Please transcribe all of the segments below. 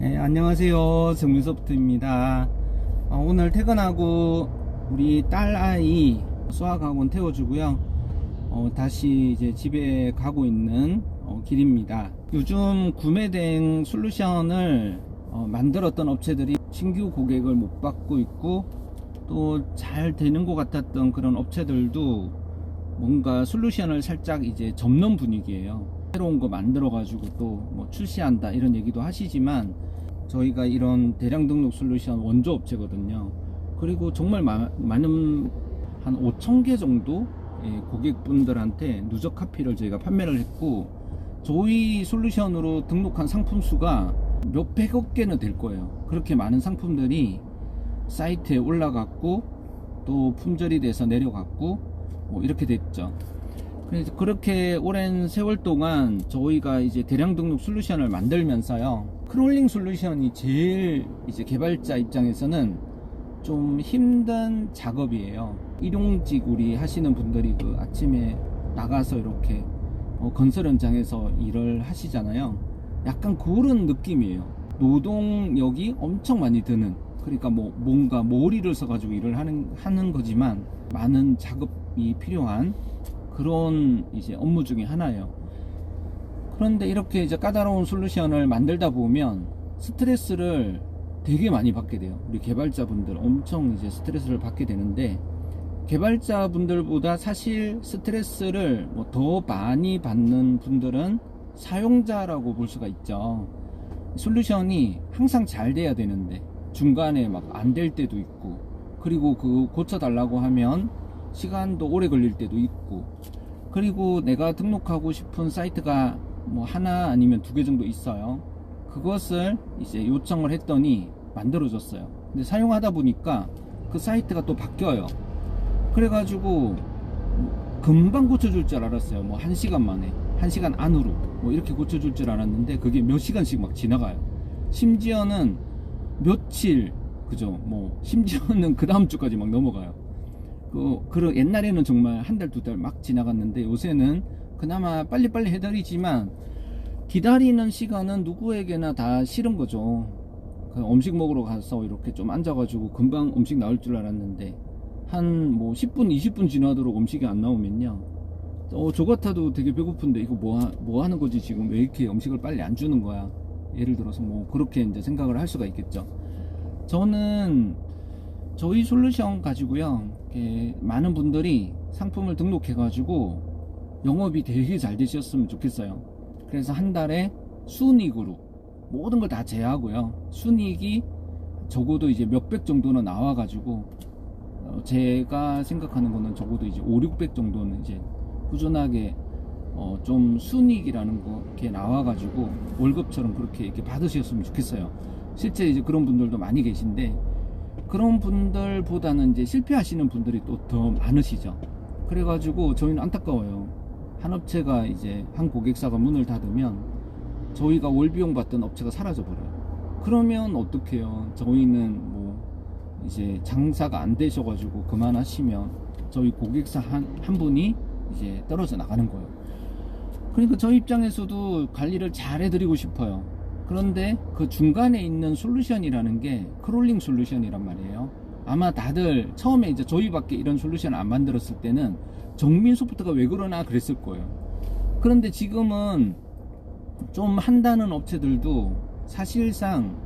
네, 안녕하세요. 정민소프트입니다. 어, 오늘 퇴근하고 우리 딸 아이 수학학원 태워주고요. 어, 다시 이제 집에 가고 있는 어, 길입니다. 요즘 구매된 솔루션을 어, 만들었던 업체들이 신규 고객을 못 받고 있고 또 잘 되는 것 같았던 그런 업체들도 뭔가 솔루션을 살짝 이제 접는 분위기예요. 새로운 거 만들어 가지고 또 뭐 출시한다 이런 얘기도 하시지만 저희가 이런 대량 등록 솔루션 원조 업체거든요. 그리고 정말 마- 많은 한 5천 개 정도 예, 고객분들한테 누적 카피를 저희가 판매를 했고 저희 솔루션으로 등록한 상품 수가 몇백억 개는 될 거예요. 그렇게 많은 상품들이 사이트에 올라갔고 또 품절이 돼서 내려갔고 뭐 이렇게 됐죠. 그래서 그렇게 오랜 세월 동안 저희가 이제 대량 등록 솔루션을 만들면서요. 크롤링 솔루션이 제일 이제 개발자 입장에서는 좀 힘든 작업이에요. 일용직 우리 하시는 분들이 그 아침에 나가서 이렇게 어, 건설 현장에서 일을 하시잖아요. 약간 그런 느낌이에요. 노동력이 엄청 많이 드는 그러니까 뭐 뭔가 머리를 써가지고 일을 하는 하는 거지만 많은 작업이 필요한 그런 이제 업무 중에 하나예요. 그런데 이렇게 이제 까다로운 솔루션을 만들다 보면 스트레스를 되게 많이 받게 돼요. 우리 개발자분들 엄청 이제 스트레스를 받게 되는데 개발자분들보다 사실 스트레스를 뭐 더 많이 받는 분들은 사용자라고 볼 수가 있죠. 솔루션이 항상 잘 돼야 되는데 중간에 막 안 될 때도 있고 그리고 그 고쳐달라고 하면 시간도 오래 걸릴 때도 있고 그리고 내가 등록하고 싶은 사이트가 뭐 하나 아니면 두 개 정도 있어요. 그것을 이제 요청을 했더니 만들어줬어요. 근데 사용하다 보니까 그 사이트가 또 바뀌어요. 그래가지고 금방 고쳐줄 줄 알았어요. 뭐 한 시간 만에, 한 시간 안으로 뭐 이렇게 고쳐줄 줄 알았는데 그게 몇 시간씩 막 지나가요. 심지어는 며칠, 그죠? 뭐 심지어는 그 다음 주까지 막 넘어가요. 그, 그 옛날에는 정말 한 달, 두 달 막 지나갔는데 요새는 그나마 빨리빨리 해드리지만 기다리는 시간은 누구에게나 다 싫은 거죠. 그 음식 먹으러 가서 이렇게 좀 앉아가지고 금방 음식 나올 줄 알았는데 한 뭐 10분, 20분 지나도록 음식이 안 나오면요. 어, 저 같아도 되게 배고픈데 이거 뭐, 하, 뭐 하는 거지 지금 왜 이렇게 음식을 빨리 안 주는 거야. 예를 들어서 뭐 그렇게 이제 생각을 할 수가 있겠죠. 저는 저희 솔루션 가지고요. 많은 분들이 상품을 등록해 가지고 영업이 되게 잘 되셨으면 좋겠어요. 그래서 한 달에 순이익으로 모든 걸 다 제하고요. 순이익이 적어도 이제 몇백 정도는 나와 가지고 어, 제가 생각하는 거는 적어도 이제 5, 600 정도는 이제 꾸준하게 어, 좀 순이익이라는 거 이렇게 나와 가지고 월급처럼 그렇게 이렇게 받으셨으면 좋겠어요. 실제 이제 그런 분들도 많이 계신데 그런 분들보다는 이제 실패하시는 분들이 또 더 많으시죠. 그래가지고 저희는 안타까워요. 한 업체가 이제 한 고객사가 문을 닫으면 저희가 월 비용 받던 업체가 사라져 버려요. 그러면 어떡해요? 저희는 뭐 이제 장사가 안 되셔가지고 그만하시면 저희 고객사 한, 한 분이 이제 떨어져 나가는 거예요. 그러니까 저희 입장에서도 관리를 잘 해드리고 싶어요. 그런데 그 중간에 있는 솔루션이라는 게 크롤링 솔루션이란 말이에요. 아마 다들 처음에 이제 저희밖에 이런 솔루션을 안 만들었을 때는 정민 소프트가 왜 그러나 그랬을 거예요. 그런데 지금은 좀 한다는 업체들도 사실상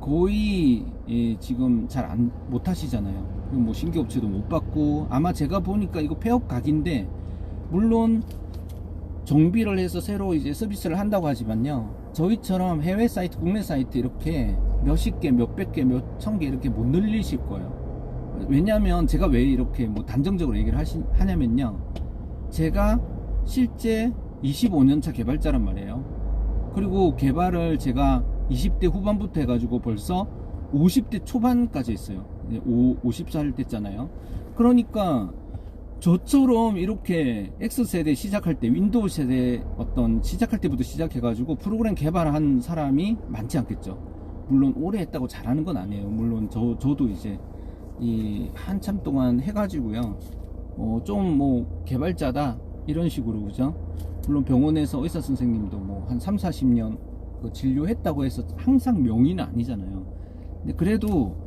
거의 예, 지금 잘 안 못 하시잖아요. 뭐 신규 업체도 못 받고 아마 제가 보니까 이거 폐업 각인데 물론 정비를 해서 새로 이제 서비스를 한다고 하지만요. 저희처럼 해외 사이트, 국내 사이트 이렇게 몇십 개, 몇백 개, 몇 천 개 이렇게 못 늘리실 거예요. 왜냐하면 제가 왜 이렇게 뭐 단정적으로 얘기를 하시, 하냐면요. 제가 실제 25년차 개발자란 말이에요. 그리고 개발을 제가 20대 후반부터 해가지고 벌써 50대 초반까지 했어요. 50살 됐잖아요. 그러니까 저처럼 이렇게 X세대 시작할 때 윈도우 세대 어떤 시작할 때부터 시작해가지고 프로그램 개발한 사람이 많지 않겠죠. 물론 오래 했다고 잘하는 건 아니에요. 물론 저, 저도 이제 이 한참 동안 해가지고요. 어, 좀 뭐 개발자다 이런 식으로 그죠? 물론 병원에서 의사 선생님도 뭐 한 3, 40년 그 진료했다고 해서 항상 명의는 아니잖아요. 근데 그래도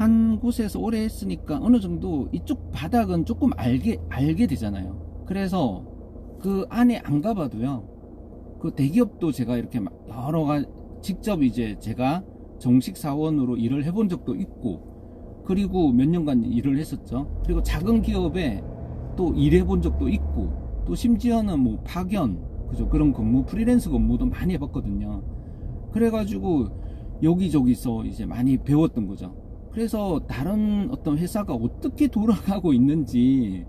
한 곳에서 오래 했으니까 어느 정도 이쪽 바닥은 조금 알게 알게 되잖아요. 그래서 그 안에 안 가봐도요. 그 대기업도 제가 이렇게 막 여러 가 직접 이제 제가 정식 사원으로 일을 해본 적도 있고 그리고 몇 년간 일을 했었죠. 그리고 작은 기업에 또 일해본 적도 있고 또 심지어는 뭐 파견 그죠 그런 근무 프리랜서 근무도 많이 해봤거든요. 그래가지고 여기저기서 이제 많이 배웠던 거죠. 그래서 다른 어떤 회사가 어떻게 돌아가고 있는지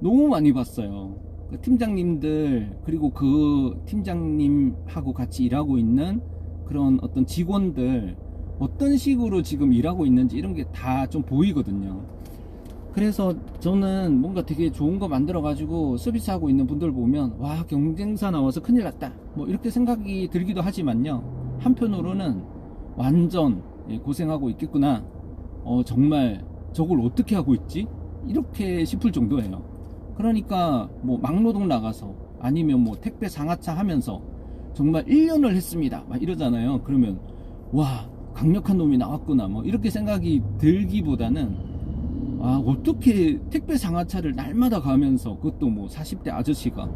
너무 많이 봤어요. 그 팀장님들 그리고 그 팀장님하고 같이 일하고 있는 그런 어떤 직원들 어떤 식으로 지금 일하고 있는지 이런 게 다 좀 보이거든요. 그래서 저는 뭔가 되게 좋은 거 만들어 가지고 서비스하고 있는 분들 보면 와 경쟁사 나와서 큰일 났다 뭐 이렇게 생각이 들기도 하지만요 한편으로는 완전 예, 고생하고 있겠구나 어 정말 저걸 어떻게 하고 있지? 이렇게 싶을 정도예요. 그러니까 뭐 막노동 나가서 아니면 뭐 택배 상하차 하면서 정말 1년을 했습니다. 막 이러잖아요. 그러면 와 강력한 놈이 나왔구나. 뭐 이렇게 생각이 들기보다는 아 어떻게 택배 상하차를 날마다 가면서 그것도 뭐 40대 아저씨가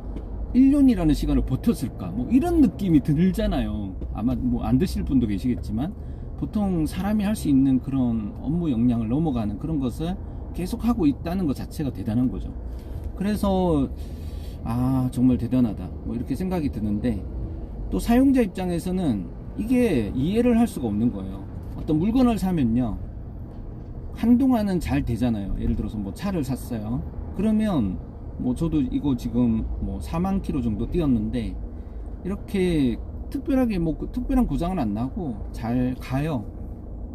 1년이라는 시간을 버텼을까? 뭐 이런 느낌이 들잖아요. 아마 뭐 안 드실 분도 계시겠지만 보통 사람이 할 수 있는 그런 업무 역량을 넘어가는 그런 것을 계속 하고 있다는 것 자체가 대단한 거죠 그래서 아 정말 대단하다 뭐 이렇게 생각이 드는데 또 사용자 입장에서는 이게 이해를 할 수가 없는 거예요 어떤 물건을 사면요 한동안은 잘 되잖아요. 예를 들어서 뭐 차를 샀어요. 그러면 뭐 저도 이거 지금 뭐 4만 킬로 정도 뛰었는데 이렇게 특별하게 뭐 그- 특별한 고장은 안 나고 잘 가요.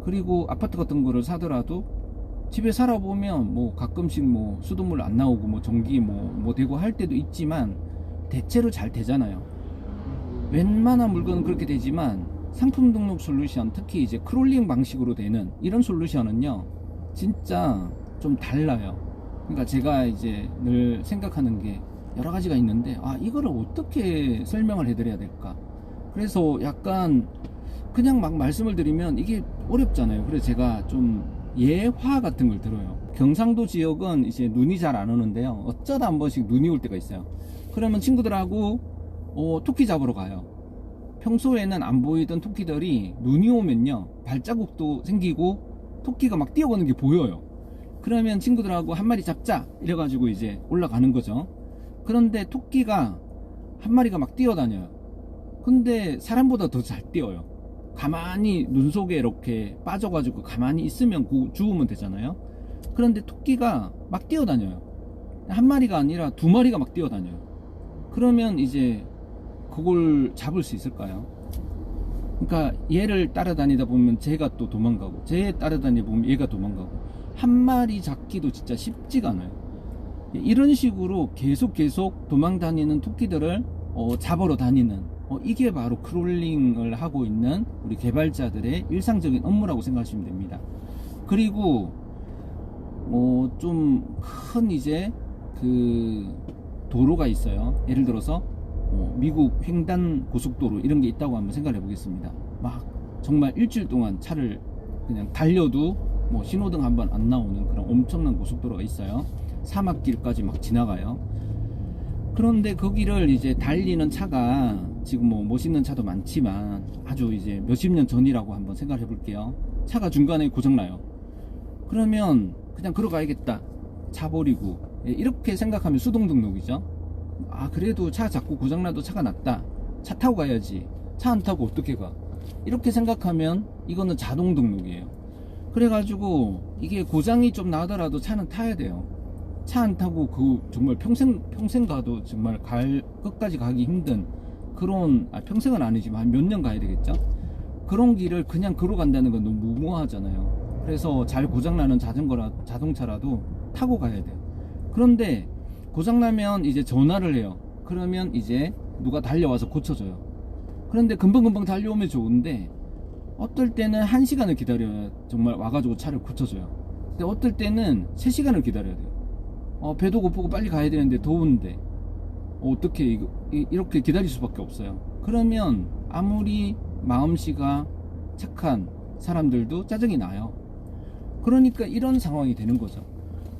그리고 아파트 같은 거를 사더라도 집에 살아보면 뭐 가끔씩 뭐 수돗물 안 나오고 뭐 전기 뭐, 뭐 되고 할 때도 있지만 대체로 잘 되잖아요. 웬만한 물건은 그렇게 되지만 상품 등록 솔루션 특히 이제 크롤링 방식으로 되는 이런 솔루션은요 진짜 좀 달라요 그러니까 제가 이제 늘 생각하는 게 여러 가지가 있는데 아 이거를 어떻게 설명을 해드려야 될까 그래서 약간 그냥 막 말씀을 드리면 이게 어렵잖아요. 그래서 제가 좀 예화 같은 걸 들어요. 경상도 지역은 이제 눈이 잘 안 오는데요. 어쩌다 한 번씩 눈이 올 때가 있어요. 그러면 친구들하고 어, 토끼 잡으러 가요. 평소에는 안 보이던 토끼들이 눈이 오면요. 발자국도 생기고 토끼가 막 뛰어가는 게 보여요. 그러면 친구들하고 한 마리 잡자 이래가지고 이제 올라가는 거죠. 그런데 토끼가 한 마리가 막 뛰어다녀요 근데 사람보다 더 잘 뛰어요 가만히 눈 속에 이렇게 빠져가지고 가만히 있으면 구- 죽으면 되잖아요 그런데 토끼가 막 뛰어다녀요 한 마리가 아니라 두 마리가 막 뛰어다녀요 그러면 이제 그걸 잡을 수 있을까요? 그러니까 얘를 따라다니다 보면 쟤가 또 도망가고 쟤 따라다니다 보면 얘가 도망가고 한 마리 잡기도 진짜 쉽지가 않아요. 이런 식으로 계속 계속 도망다니는 토끼들을 어, 잡으러 다니는 어, 이게 바로 크롤링을 하고 있는 우리 개발자들의 일상적인 업무라고 생각하시면 됩니다. 그리고 어, 좀큰 이제 그 도로가 있어요. 예를 들어서 어, 미국 횡단 고속도로 이런 게 있다고 한번 생각해 보겠습니다. 막 정말 일주일 동안 차를 그냥 달려도 뭐 신호등 한 번 안 나오는 그런 엄청난 고속도로가 있어요. 사막길까지 막 지나가요. 그런데 거기를 이제 달리는 차가 지금 뭐 멋있는 차도 많지만 아주 이제 몇십 년 전이라고 한번 생각해 볼게요. 차가 중간에 고장나요. 그러면 그냥 걸어가야겠다. 차 버리고 예, 이렇게 생각하면 수동 등록이죠. 아 그래도 차 자꾸 고장나도 차가 낫다. 차 타고 가야지. 차 안 타고 어떻게 가? 이렇게 생각하면 이거는 자동 등록이에요. 그래가지고 이게 고장이 좀 나더라도 차는 타야 돼요. 차 안 타고 그 정말 평생 평생 가도 정말 갈 끝까지 가기 힘든 그런 아, 평생은 아니지만 한몇년 가야 되겠죠. 그런 길을 그냥 걸어 간다는 건 너무 무모하잖아요. 그래서 잘 고장나는 자전거라 자동차라도 타고 가야 돼요. 그런데 고장나면 이제 전화를 해요. 그러면 이제 누가 달려와서 고쳐줘요. 그런데 금방금방 달려오면 좋은데 어떨 때는 한 시간을 기다려야 정말 와가지고 차를 고쳐줘요. 근데 어떨 때는 세 시간을 기다려야 돼요. 어, 배도 고프고 빨리 가야 되는데 더운데 어, 어떻게 이거, 이- 이렇게 기다릴 수밖에 없어요. 그러면 아무리 마음씨가 착한 사람들도 짜증이 나요. 그러니까 이런 상황이 되는 거죠.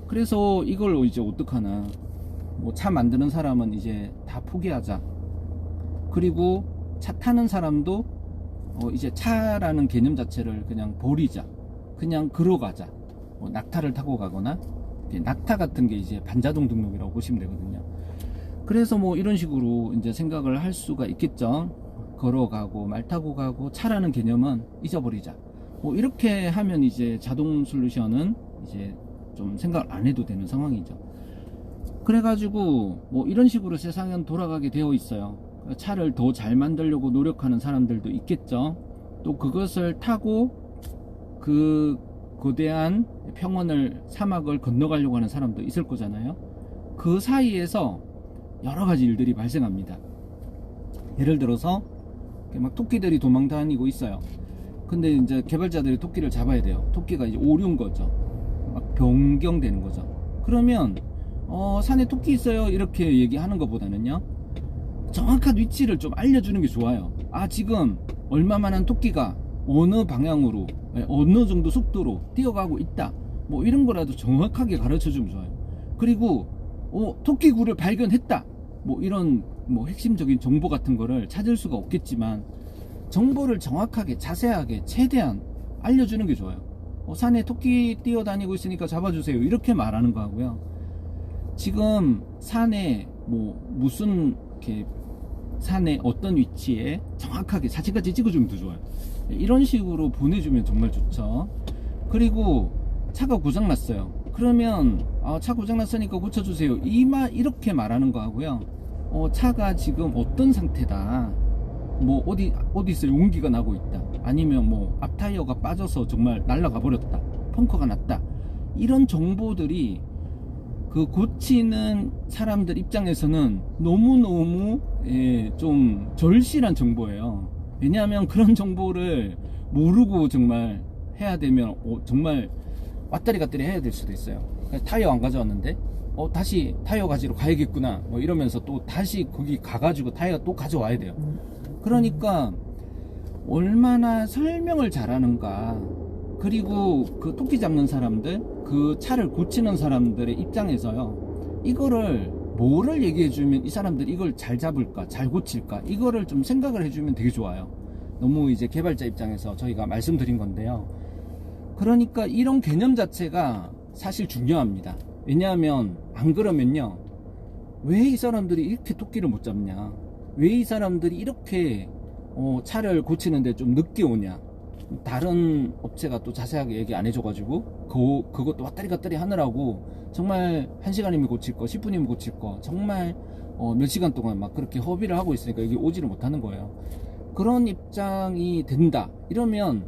그래서 이걸 이제 어떡하나. 뭐 차 만드는 사람은 이제 다 포기하자. 그리고 차 타는 사람도 어 이제 차라는 개념 자체를 그냥 버리자. 그냥 걸어가자. 뭐 낙타를 타고 가거나 낙타 같은 게 이제 반자동 등록이라고 보시면 되거든요. 그래서 뭐 이런 식으로 이제 생각을 할 수가 있겠죠. 걸어가고 말 타고 가고 차라는 개념은 잊어버리자. 뭐 이렇게 하면 이제 자동 솔루션은 이제 좀 생각 안 해도 되는 상황이죠. 그래가지고 뭐 이런 식으로 세상은 돌아가게 되어 있어요. 차를 더 잘 만들려고 노력하는 사람들도 있겠죠. 또 그것을 타고 그 거대한 평원을 사막을 건너가려고 하는 사람도 있을 거잖아요. 그 사이에서 여러 가지 일들이 발생합니다. 예를 들어서 막 토끼들이 도망 다니고 있어요. 근데 이제 개발자들이 토끼를 잡아야 돼요. 토끼가 이제 오류인 거죠. 막 변경되는 거죠. 그러면 어, 산에 토끼 있어요. 이렇게 얘기하는 것보다는요. 정확한 위치를 좀 알려주는 게 좋아요. 아, 지금 얼마만한 토끼가 어느 방향으로, 예, 어느 정도 속도로 뛰어가고 있다. 뭐 이런 거라도 정확하게 가르쳐 주면 좋아요. 그리고, 어, 토끼굴을 발견했다. 뭐 이런 뭐 핵심적인 정보 같은 거를 찾을 수가 없겠지만, 정보를 정확하게, 자세하게, 최대한 알려주는 게 좋아요. 어, 산에 토끼 뛰어다니고 있으니까 잡아주세요. 이렇게 말하는 거 하고요. 지금 산에 뭐 무슨 이렇게 산에 어떤 위치에 정확하게 사진까지 찍어주면 더 좋아요. 이런 식으로 보내주면 정말 좋죠. 그리고 차가 고장났어요. 그러면 아, 차 고장났으니까 고쳐주세요. 이말 이렇게 말하는 거 하고요. 어, 차가 지금 어떤 상태다. 뭐 어디 어디서 용기가 나고 있다. 아니면 뭐 앞타이어가 빠져서 정말 날아가 버렸다. 펑커가 났다. 이런 정보들이 그 고치는 사람들 입장에서는 너무너무 예, 좀 절실한 정보예요. 왜냐하면 그런 정보를 모르고 정말 해야 되면 어, 정말 왔다리 갔다리 해야 될 수도 있어요. 그래서 타이어 안 가져왔는데 어 다시 타이어 가지러 가야겠구나 뭐 이러면서 또 다시 거기 가가지고 타이어 또 가져와야 돼요. 그러니까 얼마나 설명을 잘하는가 그리고 그 토끼 잡는 사람들 그 차를 고치는 사람들의 입장에서요 이거를 뭐를 얘기해주면 이 사람들이 이걸 잘 잡을까 잘 고칠까 이거를 좀 생각을 해주면 되게 좋아요. 너무 이제 개발자 입장에서 저희가 말씀드린 건데요. 그러니까 이런 개념 자체가 사실 중요합니다. 왜냐하면 안 그러면요 왜 이 사람들이 이렇게 토끼를 못 잡냐? 왜 이 사람들이 이렇게 어, 차를 고치는데 좀 늦게 오냐 다른 업체가 또 자세하게 얘기 안 해줘가지고 그, 그것도 왔다리 갔다리 하느라고 정말 한 시간이면 고칠 거 10분이면 고칠 거 정말 어, 몇 시간 동안 막 그렇게 허비를 하고 있으니까 이게 오지를 못하는 거예요. 그런 입장이 된다. 이러면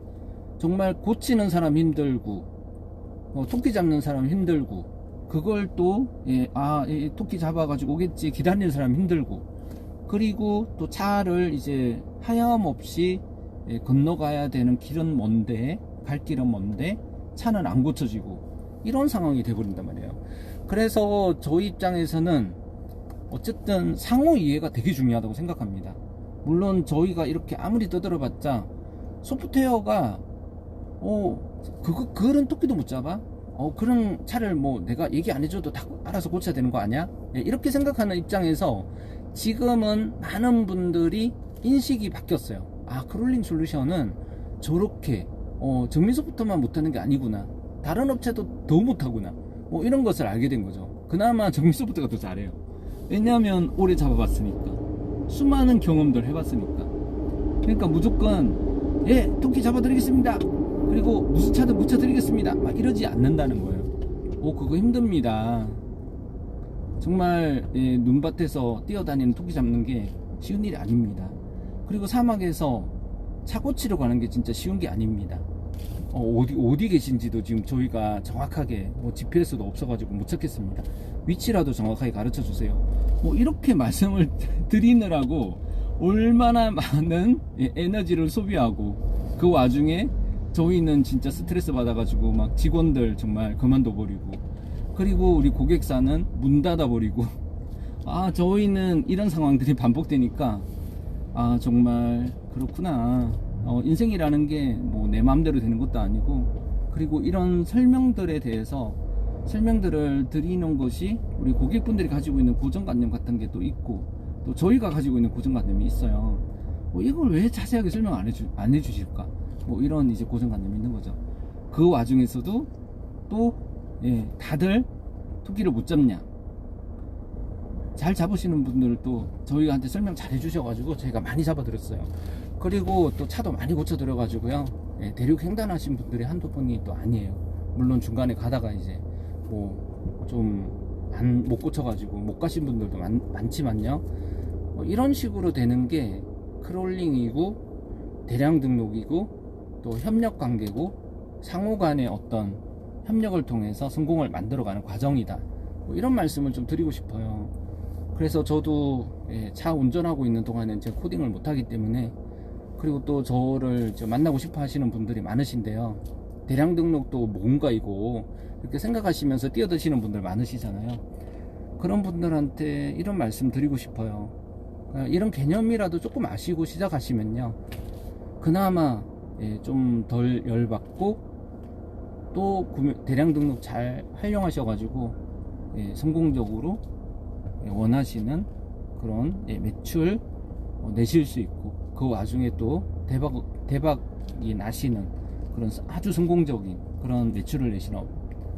정말 고치는 사람 힘들고 어, 토끼 잡는 사람 힘들고 그걸 또 예, 아, 이 토끼 잡아가지고 오겠지 기다리는 사람 힘들고 그리고 또 차를 이제 하염없이 예, 건너가야 되는 길은 먼데 갈 길은 먼데 차는 안 고쳐지고 이런 상황이 돼버린단 말이에요. 그래서 저희 입장에서는 어쨌든 상호 이해가 되게 중요하다고 생각합니다. 물론 저희가 이렇게 아무리 떠들어봤자 소프트웨어가 어 그거 그런 토끼도 못 잡아? 어 그런 차를 뭐 내가 얘기 안 해줘도 다 알아서 고쳐야 되는 거 아니야? 예, 이렇게 생각하는 입장에서 지금은 많은 분들이 인식이 바뀌었어요 아 크롤링 솔루션은 저렇게 어, 정밀소프트만 못하는 게 아니구나. 다른 업체도 더 못하구나. 뭐 이런 것을 알게 된 거죠. 그나마 정밀소프트가 더 잘해요. 왜냐하면 오래 잡아봤으니까. 수많은 경험들 해봤으니까. 그러니까 무조건 예 토끼 잡아드리겠습니다. 그리고 무슨 차든 묻혀드리겠습니다. 막 이러지 않는다는 거예요. 오 그거 힘듭니다. 정말 예, 눈밭에서 뛰어다니는 토끼 잡는 게 쉬운 일이 아닙니다 그리고 사막에서 차 고치러 가는 게 진짜 쉬운 게 아닙니다. 어, 어디, 어디 계신지도 지금 저희가 정확하게 뭐 GPS도 없어가지고 못 찾겠습니다. 위치라도 정확하게 가르쳐 주세요. 뭐 이렇게 말씀을 드리느라고 얼마나 많은 예, 에너지를 소비하고 그 와중에 저희는 진짜 스트레스 받아가지고 막 직원들 정말 그만둬 버리고 그리고 우리 고객사는 문 닫아 버리고 아 저희는 이런 상황들이 반복되니까 아 정말 그렇구나. 어, 인생이라는 게 뭐 내 마음대로 되는 것도 아니고 그리고 이런 설명들에 대해서 설명들을 드리는 것이 우리 고객분들이 가지고 있는 고정관념 같은 게 또 있고 또 저희가 가지고 있는 고정관념이 있어요. 뭐 이걸 왜 자세하게 설명 안 해주 안 해주실까? 뭐 이런 이제 고정관념이 있는 거죠. 그 와중에서도 또 예, 다들 토끼를 못 잡냐? 잘 잡으시는 분들 또 저희한테 설명 잘 해주셔가지고 저희가 많이 잡아드렸어요. 그리고 또 차도 많이 고쳐드려가지고요. 예, 대륙 횡단하신 분들이 한두 분이 또 아니에요. 물론 중간에 가다가 이제 뭐좀안못 고쳐가지고 못 가신 분들도 많, 많지만요. 뭐 이런 식으로 되는 게 크롤링이고 대량 등록이고 또 협력 관계고 상호 간의 어떤 협력을 통해서 성공을 만들어가는 과정이다. 뭐 이런 말씀을 좀 드리고 싶어요. 그래서 저도 예, 차 운전하고 있는 동안엔 제가 코딩을 못하기 때문에 그리고 또 저를 저 만나고 싶어 하시는 분들이 많으신데요. 대량 등록도 뭔가 이고 이렇게 생각하시면서 뛰어드시는 분들 많으시잖아요. 그런 분들한테 이런 말씀 드리고 싶어요. 어, 이런 개념이라도 조금 아시고 시작하시면요. 그나마 예, 좀덜 열받고 또 대량 등록 잘 활용하셔가지고 예, 성공적으로 예, 원하시는 그런 예, 매출 어, 내실 수 있고 그 와중에 또 대박 대박이 나시는 그런 아주 성공적인 그런 매출을 내시는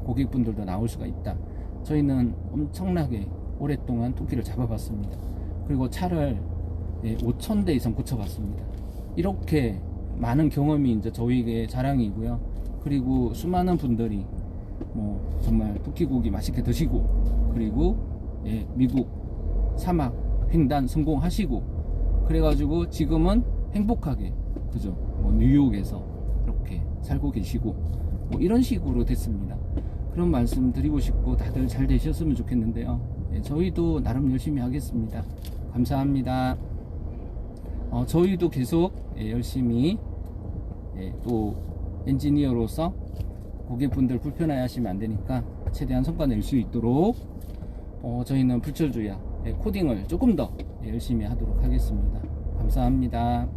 고객분들도 나올 수가 있다. 저희는 엄청나게 오랫동안 토끼를 잡아봤습니다. 그리고 차를 5천 대 이상 고쳐봤습니다. 이렇게 많은 경험이 이제 저희에게 자랑이고요. 그리고 수많은 분들이 뭐 정말 토끼고기 맛있게 드시고 그리고 예, 미국 사막 횡단 성공하시고 그래가지고 지금은 행복하게 그죠? 뭐 뉴욕에서 이렇게 살고 계시고 뭐 이런 식으로 됐습니다. 그런 말씀 드리고 싶고 다들 잘 되셨으면 좋겠는데요. 예, 저희도 나름 열심히 하겠습니다. 감사합니다. 어, 저희도 계속 예, 열심히 예, 또 엔지니어로서 고객분들 불편해 하시면 안 되니까 최대한 성과 낼 수 있도록 어, 저희는 불철주야 예, 코딩을 조금 더 예, 열심히 하도록 하겠습니다. 감사합니다.